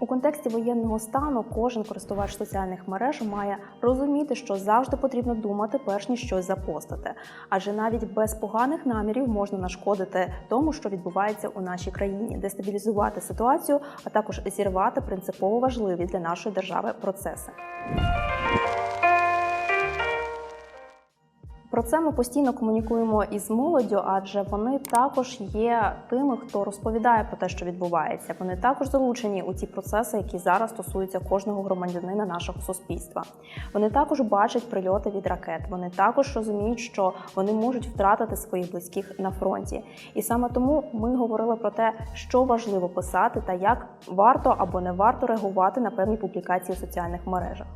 У контексті воєнного стану кожен користувач соціальних мереж має розуміти, що завжди потрібно думати, перш ніж щось запостити. Адже навіть без поганих намірів можна нашкодити тому, що відбувається у нашій країні, дестабілізувати ситуацію, а також зірвати принципово важливі для нашої держави процеси. Про це ми постійно комунікуємо із молоддю, адже вони також є тими, хто розповідає про те, що відбувається. Вони також залучені у ті процеси, які зараз стосуються кожного громадянина нашого суспільства. Вони також бачать прильоти від ракет. Вони також розуміють, що вони можуть втратити своїх близьких на фронті. І саме тому ми говорили про те, що важливо писати та як варто або не варто реагувати на певні публікації у соціальних мережах.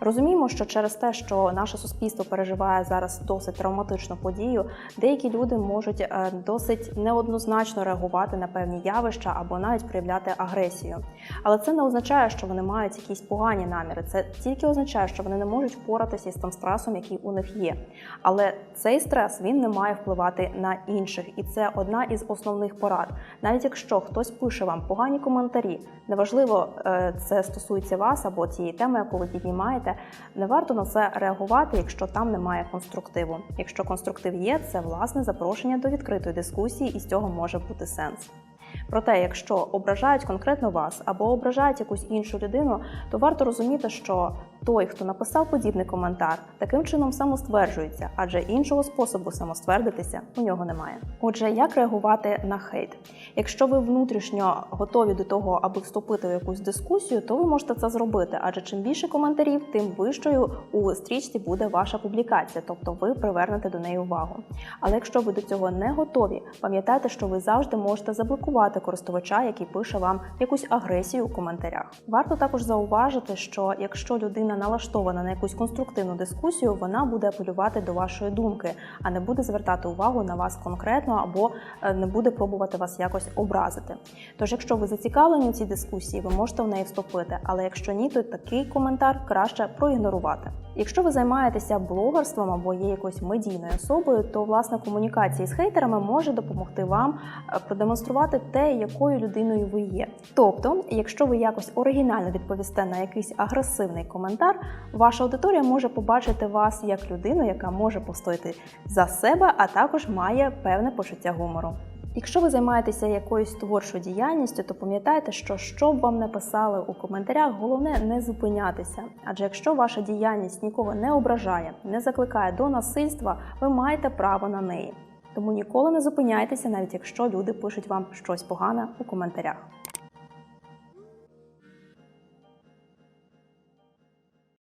Розуміємо, що через те, що наше суспільство переживає зараз досить травматичну подію, деякі люди можуть е, досить неоднозначно реагувати на певні явища або навіть проявляти агресію. Але це не означає, що вони мають якісь погані наміри. Це тільки означає, що вони не можуть впоратися із тим стресом, який у них є. Але цей стрес він не має впливати на інших, і це одна із основних порад. Навіть якщо хтось пише вам погані коментарі, неважливо, е, це стосується вас або тієї теми, яку ви піднімаєте. Не варто на це реагувати, якщо там немає конструктиву. Якщо конструктив є, це власне запрошення до відкритої дискусії, і з цього може бути сенс. Проте, якщо ображають конкретно вас або ображають якусь іншу людину, то варто розуміти, що той, хто написав подібний коментар, таким чином самостверджується, адже іншого способу самоствердитися у нього немає. Отже, як реагувати на хейт? Якщо ви внутрішньо готові до того, аби вступити в якусь дискусію, то ви можете це зробити, адже чим більше коментарів, тим вищою у стрічці буде ваша публікація, тобто ви привернете до неї увагу. Але якщо ви до цього не готові, пам'ятайте, що ви завжди можете заблокувати користувача, який пише вам якусь агресію у коментарях. Варто також зауважити, що якщо людина налаштована на якусь конструктивну дискусію, вона буде апелювати до вашої думки, а не буде звертати увагу на вас конкретно або е, не буде пробувати вас якось образити. Тож, якщо ви зацікавлені у цій дискусії, ви можете в неї вступити. Але якщо ні, то такий коментар краще проігнорувати. Якщо ви займаєтеся блогерством або є якоюсь медійною особою, то власне комунікація з хейтерами може допомогти вам е, продемонструвати те, якою людиною ви є. Тобто, якщо ви якось оригінально відповісте на якийсь агресивний коментар, ваша аудиторія може побачити вас як людину, яка може постояти за себе, а також має певне почуття гумору. Якщо ви займаєтеся якоюсь творчою діяльністю, то пам'ятайте, що що б вам не писали у коментарях, головне не зупинятися. Адже якщо ваша діяльність нікого не ображає, не закликає до насильства, ви маєте право на неї. Тому ніколи не зупиняйтеся, навіть якщо люди пишуть вам щось погане у коментарях.